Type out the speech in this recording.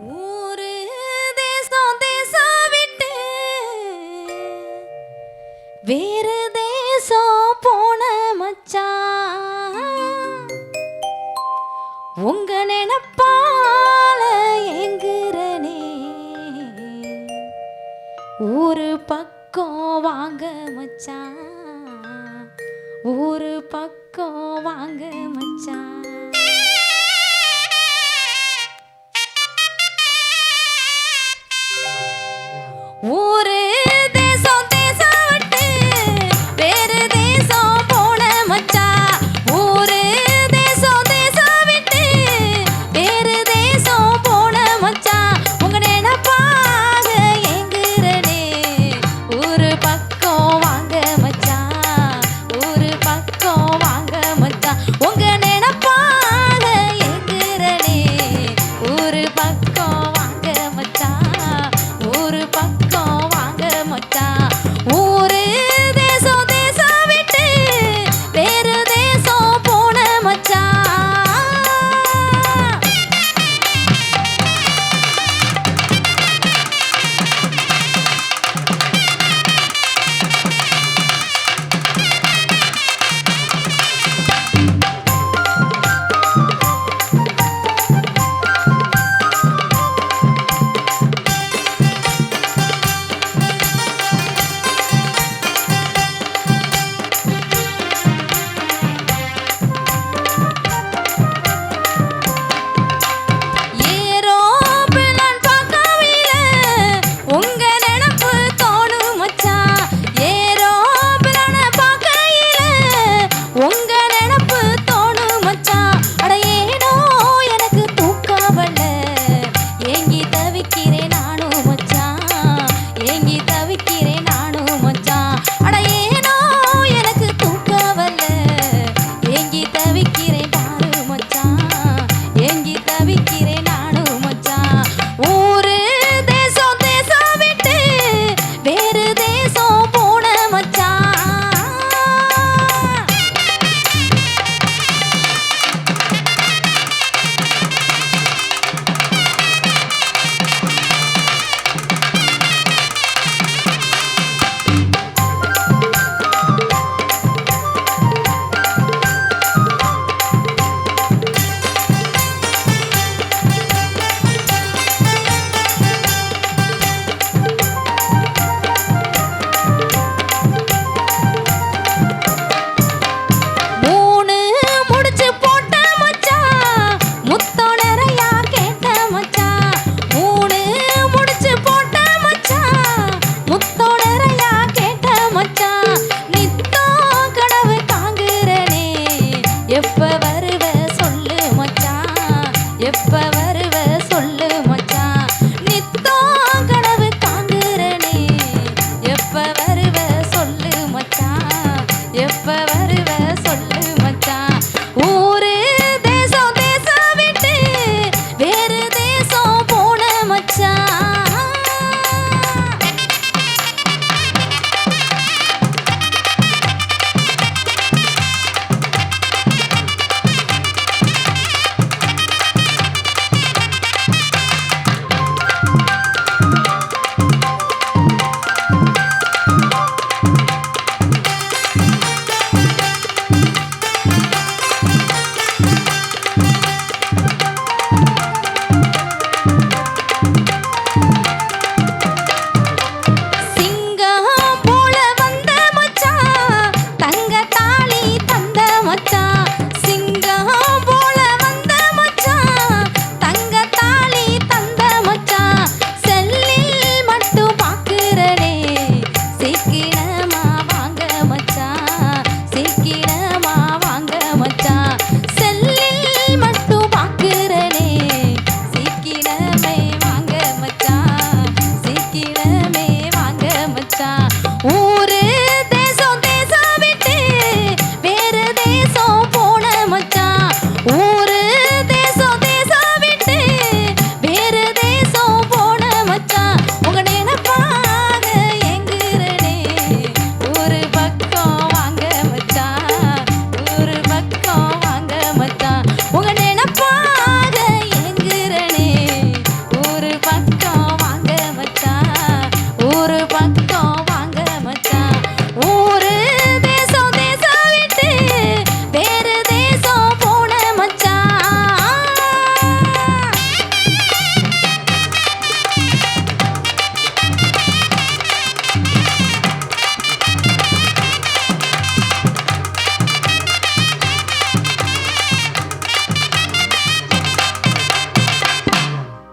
ஊரு தேசம் தேசம் விட்டு வேறு தேசம் போன மச்சா உங்க நினப்பால எங்குறனே ஒரு பக்கம் வாங்க மச்சா ஒரு பக்கம் வாங்க மச்சான்.